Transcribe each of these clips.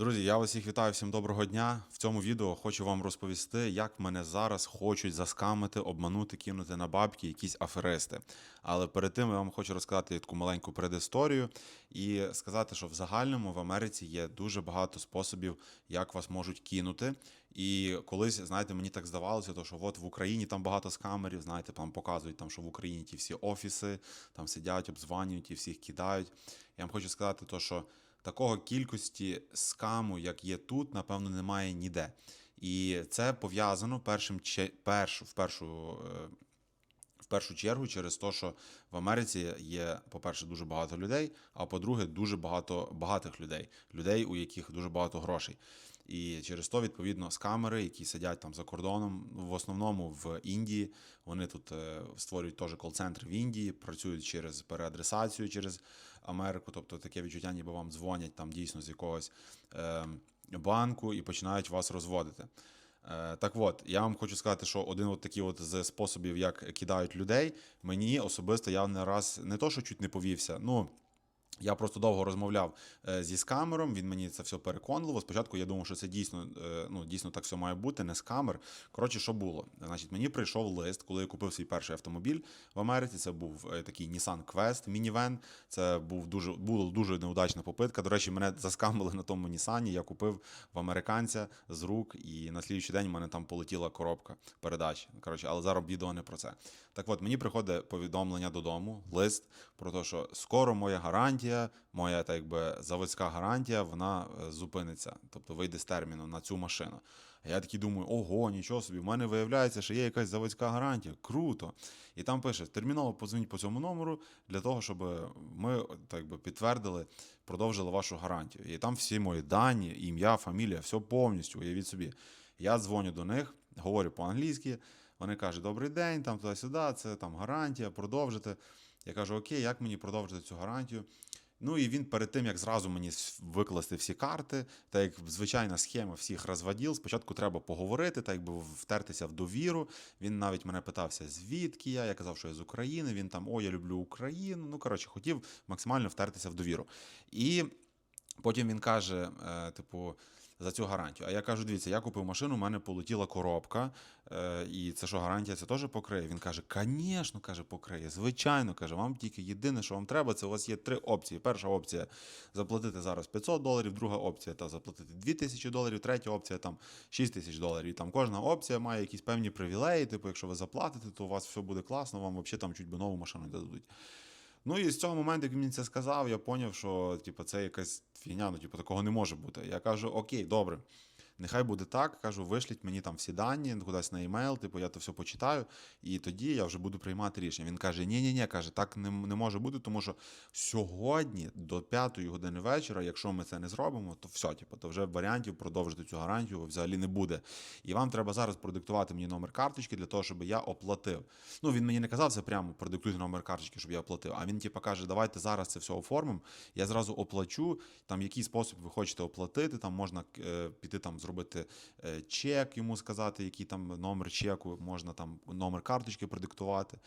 Друзі, я вас всіх вітаю, всім доброго дня. В цьому відео хочу вам розповісти, як мене зараз хочуть заскамити, обманути, кинути на бабки якісь аферисти. Але перед тим я вам хочу розказати таку маленьку предісторію і сказати, що в загальному в Америці є дуже багато способів, як вас можуть кинути. І колись, знаєте, мені так здавалося, то, що от в Україні там багато скамерів, знаєте, там показують, там, що в Україні ті всі офіси там сидять, обзванюють і всіх кидають. Я вам хочу сказати, то, що такого кількості скаму, як є тут, напевно, немає ніде. І це пов'язано першим перш, в першу. е, В першу чергу через те, що в Америці є, по-перше, дуже багато людей, а по-друге, дуже багато багатих людей, людей, у яких дуже багато грошей. І через то, відповідно, скамери, які сидять там за кордоном, ну, в основному в Індії, вони тут е, створюють теж кол-центри в Індії, працюють через переадресацію через Америку. Тобто таке відчуття, ніби вам дзвонять там дійсно з якогось е, банку і починають вас розводити. Е, Так от, я вам хочу сказати, що один от такий от з способів, як кидають людей, мені особисто я не раз не то, що чуть не повівся. Ну я просто довго розмовляв е, зі скамером. Він мені це все переконливо. Спочатку я думав, що це дійсно, е, ну дійсно так все має бути, не скамер. Коротше, що було? Значить, мені прийшов лист, коли я купив свій перший автомобіль в Америці. Це був е, такий Nissan Quest мінівен. Це був дуже була дуже неудачна попитка. До речі, мене заскамили на тому Нісані. Я купив в американця з рук, і на слідчий день в мене там полетіла коробка передач. Коротше, але зараз відео не про це. Так от мені приходить повідомлення додому, лист про те, що скоро моя гарантія, моя так якби заводська гарантія, вона е, зупиниться, тобто вийде з терміну на цю машину. А я такий думаю, ого, нічого собі, в мене виявляється, що є якась заводська гарантія. Круто. І там пише: терміново подзвоніть по цьому номеру для того, щоб ми так би підтвердили, продовжили вашу гарантію. І там всі мої дані, ім'я, фамілія, все повністю. Уявіть собі. Я дзвоню до них, говорю по-англійськи. Вони кажуть, добрий день, там туди-сюди, це там гарантія, продовжити. Я кажу, окей, як мені продовжити цю гарантію? Ну і він перед тим, як зразу мені викласти всі карти, так як звичайна схема всіх розводіл, спочатку треба поговорити, так якби втертися в довіру. Він навіть мене питався, звідки я. Я казав, що я з України. Він там, о, я люблю Україну. Ну, коротше, хотів максимально втертися в довіру. І Потім він каже, е, типу, за цю гарантію. А я кажу: дивіться, я купив машину, у мене полетіла коробка, е, і це що, гарантія це теж покриє? Він каже, звісно, каже, покриє. Звичайно, каже, вам тільки єдине, що вам треба, це у вас є три опції. Перша опція заплатити зараз 500 доларів, друга опція та заплатити 2000 доларів, третя опція там 6 тисяч доларів. І там кожна опція має якісь певні привілеї. Типу, якщо ви заплатите, то у вас все буде класно, вам взагалі там чуть би нову машину дадуть. Ну і з цього моменту, як він це сказав, я зрозумів, що типу, це якась фігня, ну типу, такого не може бути. Я кажу, окей, добре. Нехай буде так, кажу, вишліть мені там всі дані, кудись на емейл, типу, я то все почитаю, і тоді я вже буду приймати рішення. Він каже: ні ні ні каже, так не, не може бути, тому що сьогодні до п'ятої години вечора, якщо ми це не зробимо, то все, типу, то вже варіантів продовжити цю гарантію взагалі не буде. І вам треба зараз продиктувати мені номер карточки для того, щоб я оплатив. Ну він мені не казав це прямо, продиктуйте номер карточки, щоб я оплатив. А він, типу, каже, давайте зараз це все оформимо. Я зразу оплачу. Там який спосіб ви хочете оплатити, там можна е, піти там зробити е, чек, йому сказати, який там номер чеку, можна там номер карточки продиктувати.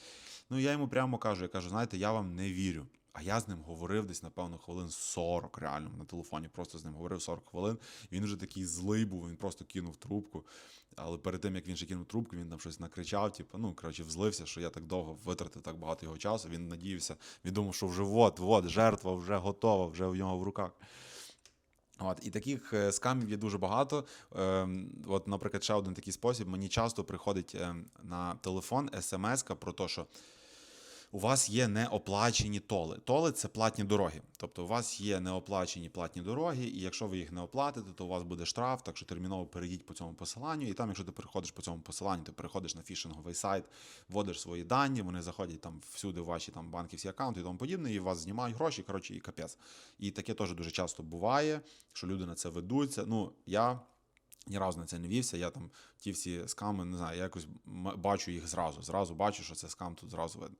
Ну я йому прямо кажу: я кажу, знаєте, я вам не вірю. А я з ним говорив десь, напевно, хвилин 40 реально на телефоні. Просто з ним говорив 40 хвилин. Він вже такий злий був, він просто кинув трубку. Але перед тим, як він ще кинув трубку, він там щось накричав, типу, ну, коротше, взлився, що я так довго витратив так багато його часу. Він надіявся, він думав, що вже от, от, жертва вже готова, вже в нього в руках. От, і таких е, скамів є дуже багато. Ем, от, наприклад, ще один такий спосіб. Мені часто приходить ем, на телефон смс про те, що у вас є неоплачені толи. Толи це платні дороги. Тобто у вас є неоплачені платні дороги, і якщо ви їх не оплатите, то у вас буде штраф, так що терміново перейдіть по цьому посиланню. І там, якщо ти переходиш по цьому посиланню, ти переходиш на фішинговий сайт, вводиш свої дані, вони заходять там всюди в ваші там банківські аккаунти і тому подібне, і вас знімають гроші, коротше, і капець. І таке теж дуже часто буває, що люди на це ведуться. Ну, я. Ні разу на це не вівся. Я там ті всі сками, не знаю, я якось бачу їх зразу. Зразу бачу, що це скам тут зразу видно.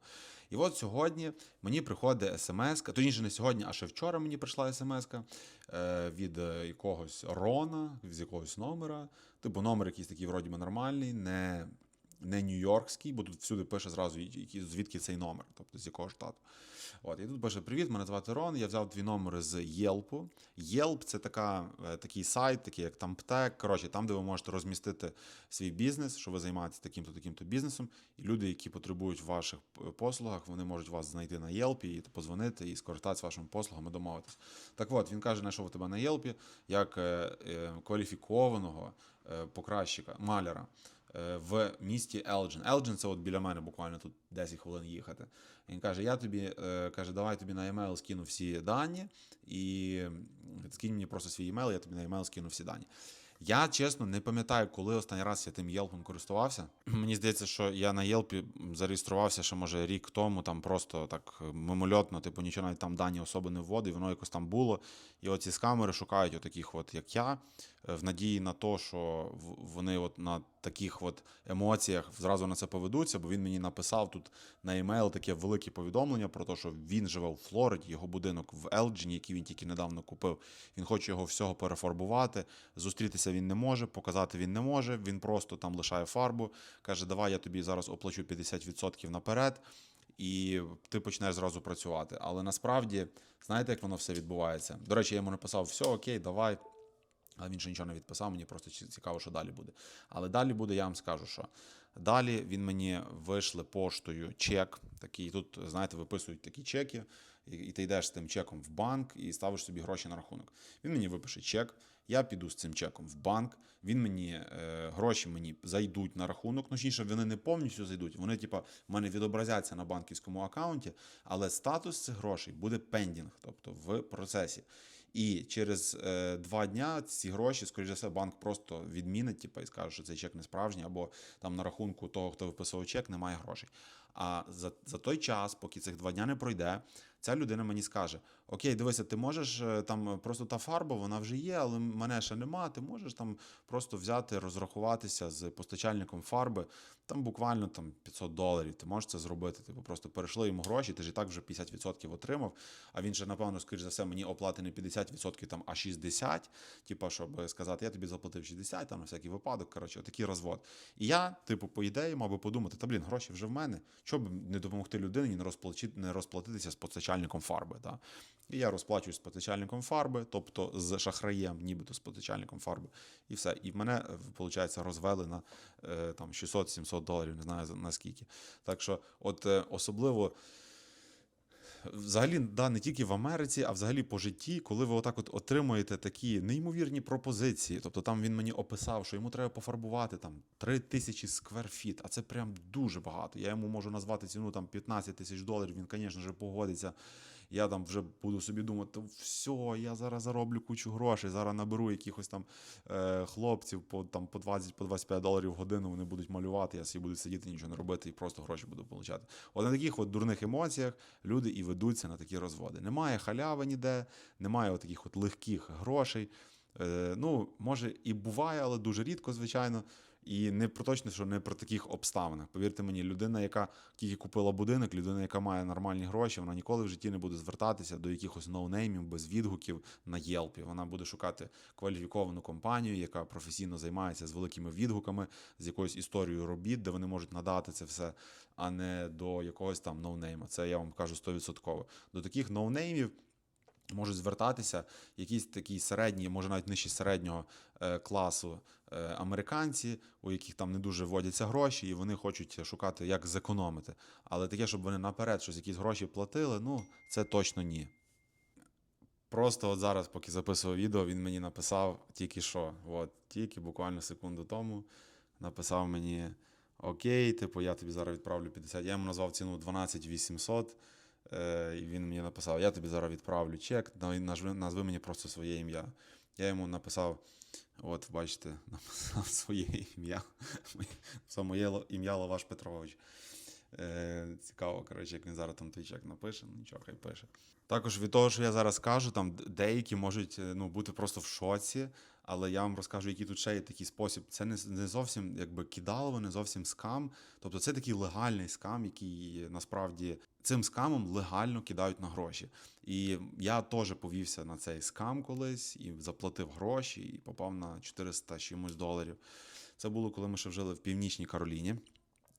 І от сьогодні мені приходить смс, точніше не сьогодні, а ще вчора мені прийшла смс е, від е, якогось Рона, з якогось номера. Типу номер якийсь такий вроді би нормальний, не не нью-йоркський, бо тут всюди пише зразу, звідки цей номер, тобто з якого штату. От, і тут пише: Привіт, мене звати Рон. Я взяв дві номери з Yelp. Yelp – це така, е, такий сайт, такий як Тамптек. Коротше, там, де ви можете розмістити свій бізнес, що ви займаєтесь таким-то таким-то бізнесом. І люди, які потребують ваших послугах, вони можуть вас знайти на Yelp і позвонити і скористатися вашими послугами, домовитись. Так от, він каже, знайшов тебе на Yelp як е, е, кваліфікованого покращика, маляра в місті Елджин. Елджин це от біля мене буквально тут 10 хвилин їхати. Він каже: Я тобі е, каже, давай тобі на емейл скину всі дані, і скинь мені просто свій емейл, я тобі на емейл скину всі дані. Я чесно не пам'ятаю, коли останній раз я тим Єлпом користувався. Мені здається, що я на Єлпі зареєструвався ще може рік тому, там просто так мимольотно, типу нічого навіть там дані особи не вводив, воно якось там було. І оці скамери шукають отаких, от як я, е, в надії на те, що вони от на таких от емоціях зразу на це поведуться, бо він мені написав тут на емейл таке велике повідомлення про те, що він живе у Флориді, його будинок в Елджині, який він тільки недавно купив. Він хоче його всього перефарбувати. Зустрітися він не може, показати він не може. Він просто там лишає фарбу. каже: Давай я тобі зараз оплачу 50% наперед. І ти почнеш зразу працювати. Але насправді, знаєте, як воно все відбувається? До речі, я йому написав: все окей, давай. Але він ще нічого не відписав, мені просто цікаво, що далі буде. Але далі буде, я вам скажу, що далі він мені вийшли поштою чек. Такий тут, знаєте, виписують такі чеки, і, і ти йдеш з тим чеком в банк і ставиш собі гроші на рахунок. Він мені випише чек. Я піду з цим чеком в банк. Він мені е, гроші мені зайдуть на рахунок. Ну, точніше, вони не повністю зайдуть. Вони, типа, в мене відобразяться на банківському аккаунті, але статус цих грошей буде пендінг, тобто в процесі. І через е, два дня ці гроші, скоріш за все, банк просто відмінить, типу, і скаже, що цей чек не справжній, або там на рахунку того, хто виписував чек, немає грошей. А за, за той час, поки цих два дня не пройде, ця людина мені скаже: Окей, дивися, ти можеш е, там просто та фарба, вона вже є, але мене ще нема. Ти можеш там просто взяти, розрахуватися з постачальником фарби, там буквально там 500 доларів. Ти можеш це зробити. Типу, просто перейшли йому гроші, ти ж і так вже 50% отримав. А він же, напевно, скоріш за все, мені оплати не 50%, там, а 60%, типу, щоб сказати, я тобі заплатив 60, там на всякий випадок. Коротше, отакий розвод. І я, типу, по ідеї, мав би подумати, та блін, гроші вже в мене. Чого б не допомогти людині не розплатитися з постачальником фарби. Да? І я розплачуюсь з постачальником фарби, тобто з шахраєм, нібито з постачальником фарби. І все. І мене, виходить, розвели на е, там 600-700 доларів, не знаю наскільки. Так що, от е, особливо. Взагалі, да, не тільки в Америці, а взагалі по житті, коли ви отак от отримуєте такі неймовірні пропозиції. Тобто там він мені описав, що йому треба пофарбувати там 3 тисячі скверфіт, а це прям дуже багато. Я йому можу назвати ціну там 15 тисяч доларів, він, звісно ж, погодиться. Я там вже буду собі думати, все, я зараз зароблю кучу грошей, зараз наберу якихось там е, хлопців по, там, по 20 по 25 доларів в годину, вони будуть малювати, я собі буду сидіти, нічого не робити і просто гроші буду получати. От на таких от дурних емоціях люди і ведуться на такі розводи. Немає халяви ніде, немає от таких от легких грошей. Е, ну, може, і буває, але дуже рідко, звичайно. І не про точно, що не про таких обставинах. Повірте мені, людина, яка тільки купила будинок, людина, яка має нормальні гроші, вона ніколи в житті не буде звертатися до якихось ноунеймів без відгуків на Єлпі. Вона буде шукати кваліфіковану компанію, яка професійно займається з великими відгуками, з якоюсь історією робіт, де вони можуть надати це все, а не до якогось там ноунейма. Це я вам кажу 100%. До таких ноунеймів можуть звертатися якісь такі середні, може навіть нижче середнього е, класу е, американці, у яких там не дуже вводяться гроші, і вони хочуть шукати, як зекономити. Але таке, щоб вони наперед щось якісь гроші платили, ну це точно ні. Просто от зараз, поки записував відео, він мені написав тільки що, от, тільки буквально секунду тому написав мені: Окей, типу, я тобі зараз відправлю 50. Я йому назвав ціну 12 800. Е, і він мені написав: Я тобі зараз відправлю чек, на- назви, назви мені просто своє ім'я. Я йому написав: от, бачите, написав своє ім'я. Це моє ім'я Лаваш Петрович. Е, цікаво, коротше, як він зараз там той чек напише, ну нічого, хай пише. Також від того, що я зараз кажу, там деякі можуть е, ну, бути просто в шоці, але я вам розкажу, який тут ще є такий спосіб. Це не, не зовсім якби кидалово, не зовсім скам. Тобто це такий легальний скам, який насправді цим скамом легально кидають на гроші. І я теж повівся на цей скам колись і заплатив гроші, і попав на 400 з чимось доларів. Це було, коли ми ще жили в Північній Кароліні.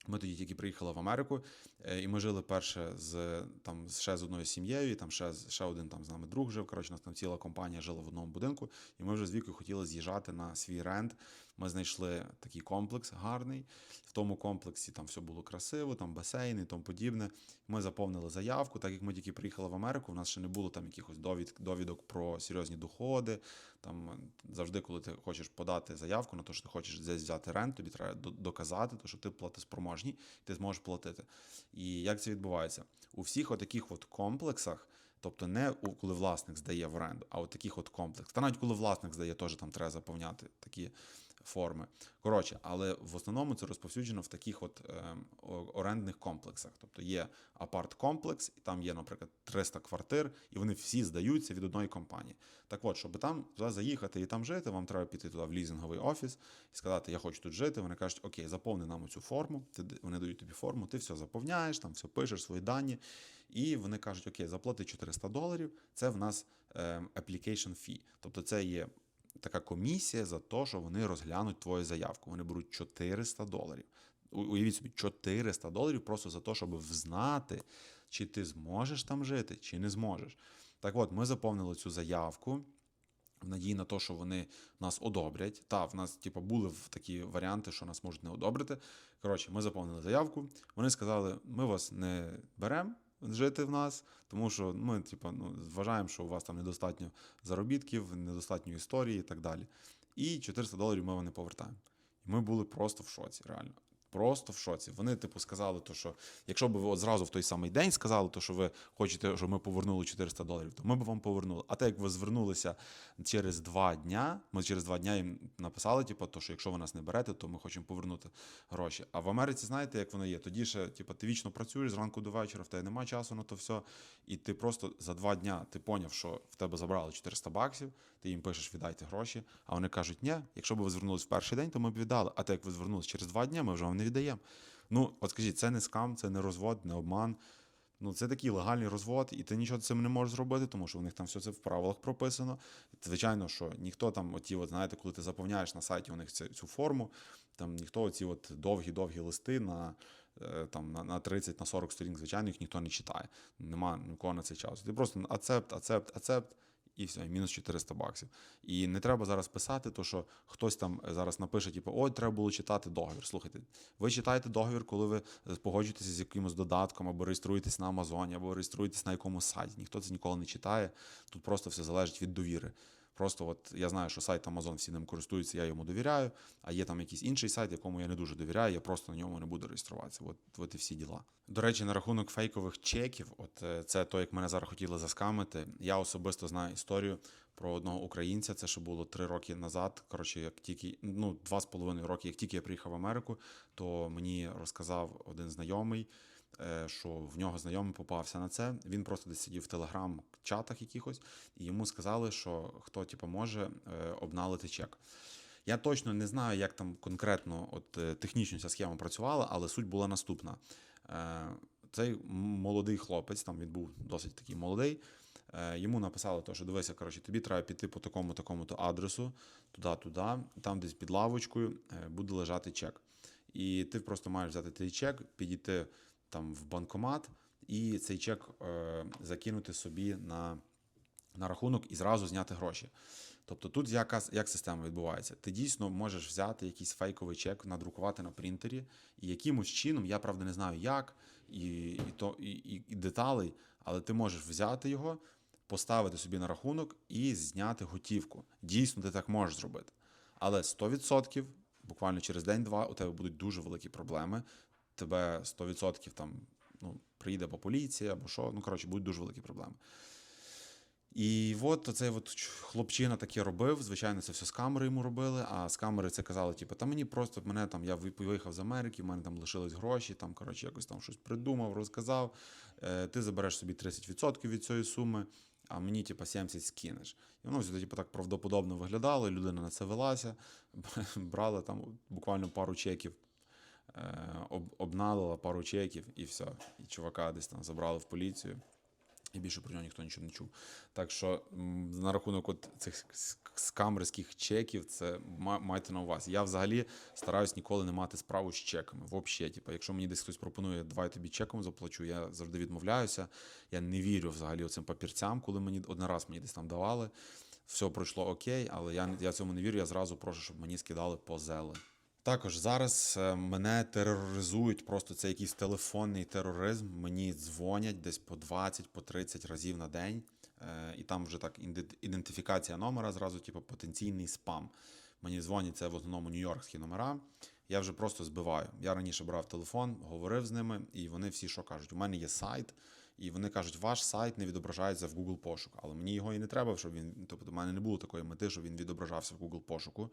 Ми тоді тільки приїхали в Америку, е, і ми жили перше з там ще з одною сім'єю, і там ще, ще один там з нами друг жив. Коротше, нас там ціла компанія жила в одному будинку, і ми вже з віку хотіли з'їжджати на свій рент. Ми знайшли такий комплекс гарний. В тому комплексі там все було красиво, там басейни і тому подібне. Ми заповнили заявку. Так як ми тільки приїхали в Америку, у нас ще не було там якихось довід, довідок про серйозні доходи. Там завжди, коли ти хочеш подати заявку на те, що ти хочеш десь взяти рент, тобі треба доказати, то, що ти платоспроможний, ти зможеш платити. І як це відбувається? У всіх отаких от комплексах. Тобто не коли власник здає в оренду, а от таких от комплекс. Та навіть коли власник здає, теж там треба заповняти такі форми. Коротше, але в основному це розповсюджено в таких от е, орендних комплексах. Тобто є апарт-комплекс, і там є, наприклад, 300 квартир, і вони всі здаються від одної компанії. Так от, щоб там туди заїхати і там жити, вам треба піти туди в лізинговий офіс і сказати, я хочу тут жити. Вони кажуть, окей, заповни нам цю форму. Вони дають тобі форму, ти все заповняєш, там все пишеш, свої дані. І вони кажуть, окей, заплати 400 доларів. Це в нас е, application fee. Тобто це є така комісія за те, що вони розглянуть твою заявку. Вони беруть 400 доларів. Уявіть собі, 400 доларів просто за те, щоб взнати, чи ти зможеш там жити, чи не зможеш. Так от, ми заповнили цю заявку. В надії на те, що вони нас одобрять. Та, в нас, типу, були такі варіанти, що нас можуть не одобрити. Коротше, ми заповнили заявку. Вони сказали, ми вас не беремо жити в нас, тому що ми, типу, ну, вважаємо, що у вас там недостатньо заробітків, недостатньо історії і так далі. І 400 доларів ми вам не повертаємо. І ми були просто в шоці, реально. Просто в шоці. Вони, типу, сказали, то, що якщо б ви от зразу в той самий день сказали, то, що ви хочете, щоб ми повернули 400 доларів, то ми б вам повернули. А так як ви звернулися через два дня, ми через два дня їм написали, типу, то, що якщо ви нас не берете, то ми хочемо повернути гроші. А в Америці, знаєте, як воно є? Тоді ще, типу, ти вічно працюєш зранку до вечора, в тебе немає часу на то все. І ти просто за два дня ти поняв, що в тебе забрали 400 баксів, ти їм пишеш, віддайте гроші. А вони кажуть, ні, якщо б ви звернулись в перший день, то ми б віддали. А так як ви звернулись через два дні, ми вже вам не віддаємо. Ну, от скажіть, це не скам, це не розвод, не обман. Ну, це такий легальний розвод, і ти нічого з цим не можеш зробити, тому що у них там все це в правилах прописано. Звичайно, що ніхто там, оті, от, знаєте, коли ти заповняєш на сайті у них цю, цю форму, там ніхто оці от довгі-довгі листи на, е, там, на, на 30 на 40 сторінок, звичайно, їх ніхто не читає. Нема нікого на цей час. Ти просто ацепт, ацепт, ацепт. І все, мінус 400 баксів. І не треба зараз писати, то що хтось там зараз напише, типу, ой, треба було читати договір. Слухайте, ви читаєте договір, коли ви погоджуєтеся з якимось додатком, або реєструєтесь на Амазоні, або реєструєтесь на якомусь сайті. Ніхто це ніколи не читає. Тут просто все залежить від довіри. Просто от я знаю, що сайт Amazon всі ним користуються, я йому довіряю. А є там якийсь інший сайт, якому я не дуже довіряю, я просто на ньому не буду реєструватися. От, от і всі діла. До речі, на рахунок фейкових чеків, от е, це то, як мене зараз хотіли заскамити. Я особисто знаю історію про одного українця. Це ще було три роки назад. Коротше, як тільки ну два з половиною роки, як тільки я приїхав в Америку, то мені розказав один знайомий. Е, Що в нього знайомий попався на це. Він просто десь сидів в телеграм-чатах якихось, і йому сказали, що хто типу, може е, обналити чек. Я точно не знаю, як там конкретно от, е, технічно ця схема працювала, але суть була наступна. Цей молодий хлопець, там він був досить такий молодий. Йому написали, то, що дивися, коротше, тобі треба піти по такому такому то адресу, туди-туди, там десь під лавочкою буде лежати чек. І ти просто маєш взяти цей чек, підійти там в банкомат і цей чек е, закинути собі на, на рахунок і зразу зняти гроші. Тобто тут яка, як система відбувається? Ти дійсно можеш взяти якийсь фейковий чек, надрукувати на принтері, і якимось чином, я правда не знаю як, і, і, то, і, і, і деталей, але ти можеш взяти його, поставити собі на рахунок і зняти готівку. Дійсно, ти так можеш зробити. Але 100% буквально через день-два у тебе будуть дуже великі проблеми. Тебе 100% там ну, приїде по поліції або що. Ну, коротше, будуть дуже великі проблеми. І от цей от хлопчина таке робив. Звичайно, це все з камери йому робили. А з камери це казали, типу, та мені просто мене там, я виїхав з Америки, в мене там лишились гроші, там, коротше, якось там щось придумав, розказав. Е, ти забереш собі 30% від цієї суми, а мені, типу, 70 скинеш. І воно все, типу, так правдоподобно виглядало, людина на це велася, брала там буквально пару чеків. Е, об- Обналила пару чеків і все. І чувака десь там забрали в поліцію. І більше про нього ніхто нічого не чув. Так що на рахунок от цих скамерських чеків, це майте на увазі. Я взагалі стараюсь ніколи не мати справу з чеками. Взагалі, типу, якщо мені десь хтось пропонує, давай тобі чеком заплачу, я завжди відмовляюся. Я не вірю взагалі цим папірцям, коли мені один раз мені десь там давали. Все пройшло окей, але я, я цьому не вірю. Я зразу прошу, щоб мені скидали по зели. Також зараз е, мене тероризують, просто це якийсь телефонний тероризм. Мені дзвонять десь по 20, по 30 разів на день. Е, І там вже так ідентифікація номера, зразу, типу, потенційний спам. Мені дзвонять це в основному нью-йоркські номера. Я вже просто збиваю. Я раніше брав телефон, говорив з ними, і вони всі що кажуть: у мене є сайт, і вони кажуть, ваш сайт не відображається в Google пошук. Але мені його і не треба, щоб він. Тобто, в мене не було такої мети, щоб він відображався в Google пошуку.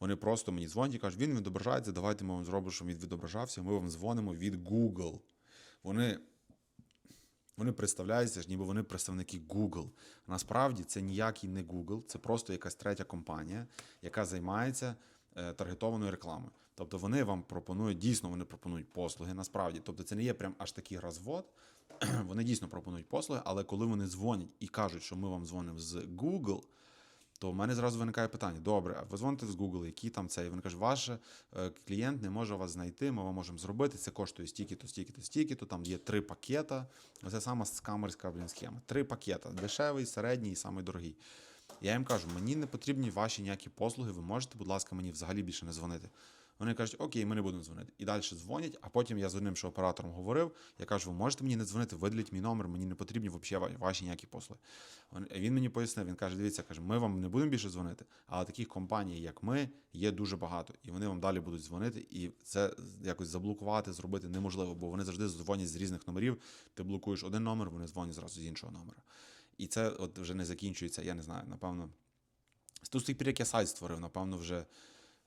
Вони просто мені дзвонять і кажуть, він відображається, давайте ми вам зробимо, щоб він відображався. Ми вам дзвонимо від Google. Вони вони представляються ж, ніби вони представники Google. Насправді це ніякий не Google, це просто якась третя компанія, яка займається е, таргетованою рекламою. Тобто вони вам пропонують, дійсно вони пропонують послуги, насправді. Тобто це не є прям аж такий розвод. Вони дійсно пропонують послуги, але коли вони дзвонять і кажуть, що ми вам дзвонимо з Google, то в мене зразу виникає питання: добре, а ви дзвоните з Google, який там це? І вони кажуть, ваш е, клієнт не може вас знайти, ми вам можемо зробити. Це коштує стільки-то, стільки-то, стільки-то. Там є три пакета. Це сама скамерська блін, схема. Три пакета: дешевий, середній і самий дорогий. Я їм кажу, мені не потрібні ваші ніякі послуги. Ви можете, будь ласка, мені взагалі більше не дзвонити. Вони кажуть, окей, ми не будемо дзвонити. І далі дзвонять, а потім я з одним ще оператором говорив. Я кажу, ви можете мені не дзвонити, видаліть мій номер, мені не потрібні взагалі ваші ніякі послуги. Він мені пояснив, він каже: дивіться, каже, ми вам не будемо більше дзвонити, але таких компаній, як ми, є дуже багато, і вони вам далі будуть дзвонити, і це якось заблокувати, зробити неможливо, бо вони завжди дзвонять з різних номерів. Ти блокуєш один номер, вони дзвонять зразу з іншого номера. І це от вже не закінчується, я не знаю, напевно. З тих пір, як я сайт створив, напевно, вже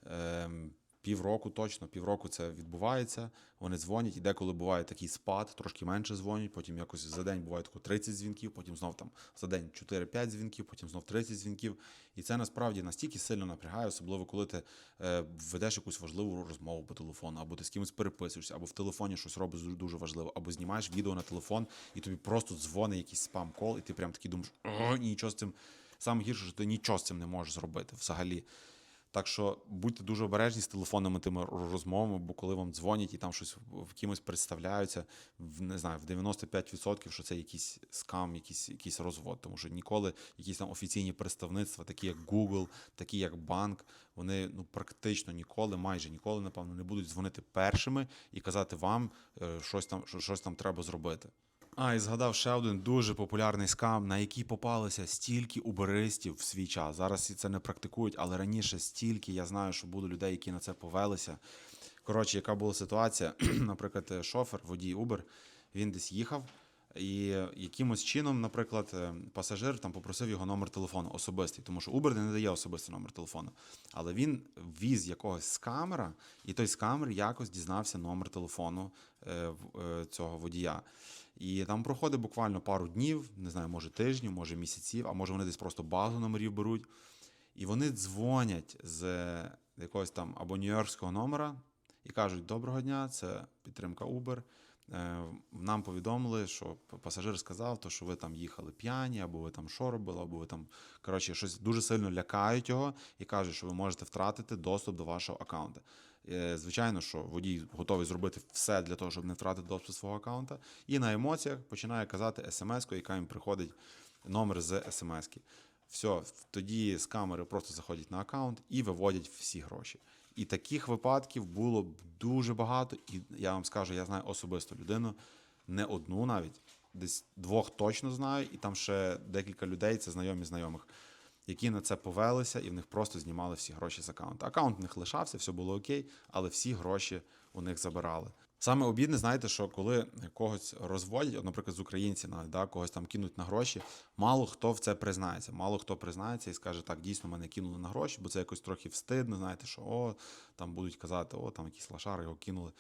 ем, півроку точно, півроку це відбувається. Вони дзвонять, і деколи буває такий спад, трошки менше дзвонять, потім якось за день буває тако 30 дзвінків, потім знов там за день 4-5 дзвінків, потім знов 30 дзвінків. І це насправді настільки сильно напрягає, особливо коли ти е, ведеш якусь важливу розмову по телефону, або ти з кимось переписуєшся, або в телефоні щось робиш дуже- важливо, або знімаєш відео на телефон, і тобі просто дзвонить якийсь спам-кол, і ти прям такий думаєш, о, нічого з цим. Саме гірше, що ти нічого з цим не можеш зробити взагалі. Так що будьте дуже обережні з телефонними тими розмовами, бо коли вам дзвонять і там щось в- кимось представляються, в не знаю, в 95%, що це якийсь скам, якийсь, якийсь розвод. Тому що ніколи якісь там офіційні представництва, такі як Google, такі як банк, вони ну практично ніколи, майже ніколи, напевно, не будуть дзвонити першими і казати вам е, щось там, що щось там треба зробити. А, і згадав ще один дуже популярний скам, на який попалося стільки уберистів в свій час. Зараз це не практикують, але раніше стільки я знаю, що було людей, які на це повелися. Коротше, яка була ситуація? Наприклад, шофер, водій Uber, він десь їхав, і якимось чином, наприклад, е, пасажир там попросив його номер телефону особистий, тому що Uber не дає особистий номер телефону. Але він віз якогось з камера, і той з камери якось дізнався номер телефону е, е, цього водія. І там проходить буквально пару днів, не знаю, може тижнів, може місяців, а може вони десь просто базу номерів беруть. І вони дзвонять з якогось там або нью-йоркського номера і кажуть: Доброго дня, це підтримка Uber. Е, Нам повідомили, що пасажир сказав, то, що ви там їхали п'яні, або ви там що робили, або ви там коротше щось дуже сильно лякають його і кажуть, що ви можете втратити доступ до вашого аккаунта. Е, Звичайно, що водій готовий зробити все для того, щоб не втратити доступ свого аккаунта, і на емоціях починає казати смс-ку, яка їм приходить номер з смс-ки. Все, тоді з камери просто заходять на аккаунт і виводять всі гроші. І таких випадків було б дуже багато. І я вам скажу, я знаю особисто людину, не одну навіть, десь двох точно знаю, і там ще декілька людей, це знайомі знайомих, які на це повелися, і в них просто знімали всі гроші з аккаунту. Аккаунт в них лишався, все було окей, але всі гроші у них забирали. Саме обідне, знаєте, що коли когось розводять, наприклад, з українців, навіть, да, когось там кинуть на гроші, мало хто в це признається. Мало хто признається і скаже, так, дійсно мене кинули на гроші, бо це якось трохи встидно, знаєте, що о, там будуть казати, о, там якісь лошари його кинули.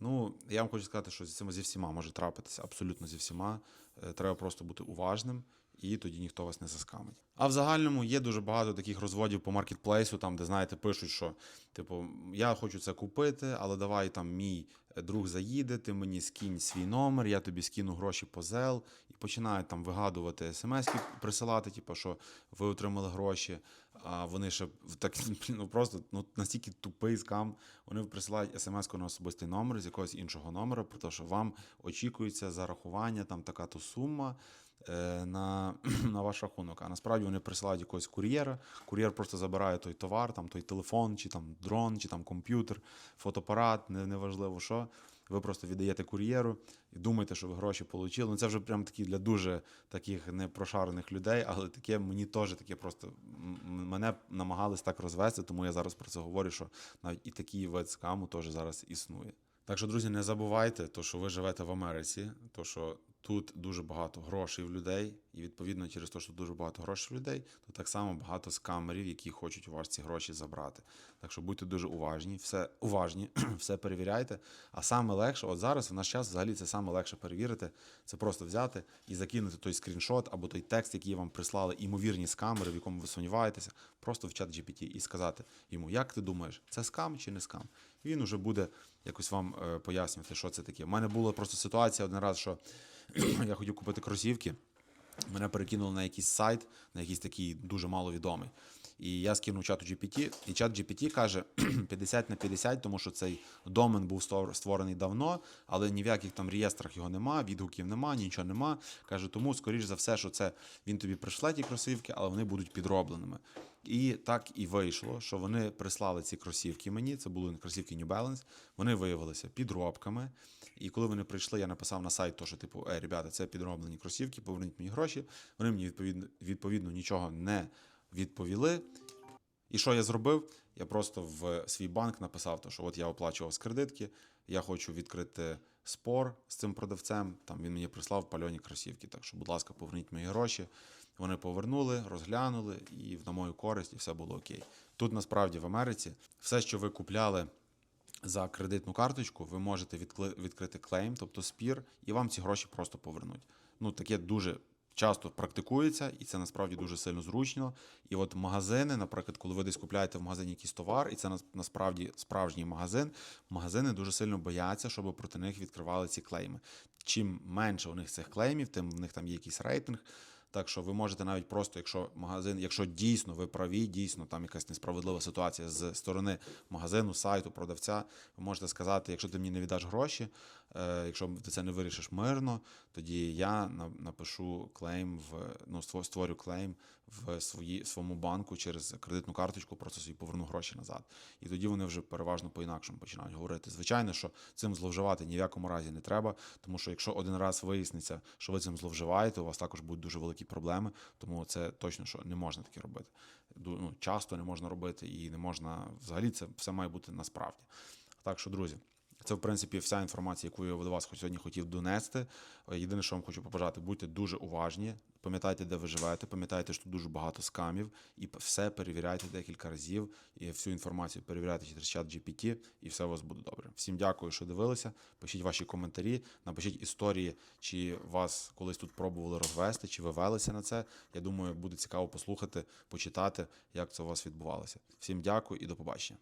Ну, я вам хочу сказати, що зі всіма може трапитися, абсолютно зі всіма. Е, Треба просто бути уважним і тоді ніхто вас не заскамить. А в загальному є дуже багато таких розводів по маркетплейсу, там, де знаєте, пишуть, що типу, я хочу це купити, але давай там мій друг заїде, ти мені скинь свій номер, я тобі скину гроші по ЗЕЛ, і починають там вигадувати смс-ки, присилати, типу, що ви отримали гроші. А вони ще так ну просто ну настільки тупий скам. Вони присилають смс-ку на особистий номер з якогось іншого номера, про те, що вам очікується зарахування, там така то сума на, на ваш рахунок. А насправді вони присилають якогось кур'єра. Кур'єр просто забирає той товар, там той телефон, чи там дрон, чи там комп'ютер, фотоапарат, не- неважливо що. Ви просто віддаєте кур'єру і думаєте, що ви гроші отримали. Ну це вже прям такі для дуже таких непрошарених людей, але таке мені теж таке просто мене намагались так розвести, тому я зараз про це говорю, що навіть і такий вид скаму теж зараз існує. Так що, друзі, не забувайте, то, що ви живете в Америці, то що тут дуже багато грошей в людей, і відповідно через те, що дуже багато грошей в людей, то так само багато скамерів, які хочуть у вас ці гроші забрати. Так що будьте дуже уважні, все уважні, все перевіряйте. А саме легше, от зараз в наш час взагалі це саме легше перевірити. Це просто взяти і закинути той скріншот або той текст, який вам прислали імовірні скамери, в якому ви сумніваєтеся, просто в чат GPT і сказати йому, як ти думаєш, це скам чи не скам? Він уже буде якось вам е, пояснювати, що це таке. У мене була просто ситуація один раз, що я хотів купити кросівки. Мене перекинули на якийсь сайт, на якийсь такий дуже маловідомий. І я скинув чату GPT, і чат GPT каже 50 на 50, тому що цей домен був створений давно, але ні в яких там реєстрах його нема, відгуків нема, нічого нема. Каже, тому, скоріш за все, що це він тобі прийшле ті кросівки, але вони будуть підробленими. І так і вийшло, що вони прислали ці кросівки мені. Це були кросівки New Balance. Вони виявилися підробками. І коли вони прийшли, я написав на сайт, то, що типу, е, ребята, це підроблені кросівки, поверніть мені гроші. Вони мені відповідно, відповідно нічого не відповіли. І що я зробив? Я просто в свій банк написав, то, що от я оплачував з кредитки, я хочу відкрити спор з цим продавцем. Там він мені прислав пальоні кросівки. Так що, будь ласка, поверніть мої гроші. Вони повернули, розглянули, і на мою користь, і все було окей. Тут насправді в Америці все, що ви купляли за кредитну карточку, ви можете відкрити клейм, тобто спір, і вам ці гроші просто повернуть. Ну, таке дуже часто практикується, і це насправді дуже сильно зручно. І от магазини, наприклад, коли ви десь купляєте в магазині якийсь товар, і це насправді справжній магазин, магазини дуже сильно бояться, щоб проти них відкривали ці клейми. Чим менше у них цих клеймів, тим в них там є якийсь рейтинг. Так що ви можете навіть просто, якщо магазин, якщо дійсно ви праві, дійсно там якась несправедлива ситуація з сторони магазину, сайту, продавця, ви можете сказати, якщо ти мені не віддаш гроші, якщо ти це не вирішиш мирно, тоді я на- напишу клейм в ну створю клейм в свої своєму банку через кредитну карточку, просто собі поверну гроші назад. І тоді вони вже переважно по-інакшому починають говорити. Звичайно, що цим зловживати ні в якому разі не треба, тому що якщо один раз виясниться, що ви цим зловживаєте, у вас також будуть дуже великі проблеми. Тому це точно що не можна таке робити. Ну, часто не можна робити і не можна взагалі це все має бути насправді. Так що, друзі. Це, в принципі, вся інформація, яку я до вас сьогодні хотів донести. Єдине, що вам хочу побажати, будьте дуже уважні. Пам'ятайте, де ви живете, пам'ятайте, що дуже багато скамів, і все перевіряйте декілька разів, і всю інформацію перевіряйте через чат GPT, і все у вас буде добре. Всім дякую, що дивилися. Пишіть ваші коментарі, напишіть історії, чи вас колись тут пробували розвести, чи ви велися на це. Я думаю, буде цікаво послухати, почитати, як це у вас відбувалося. Всім дякую і до побачення.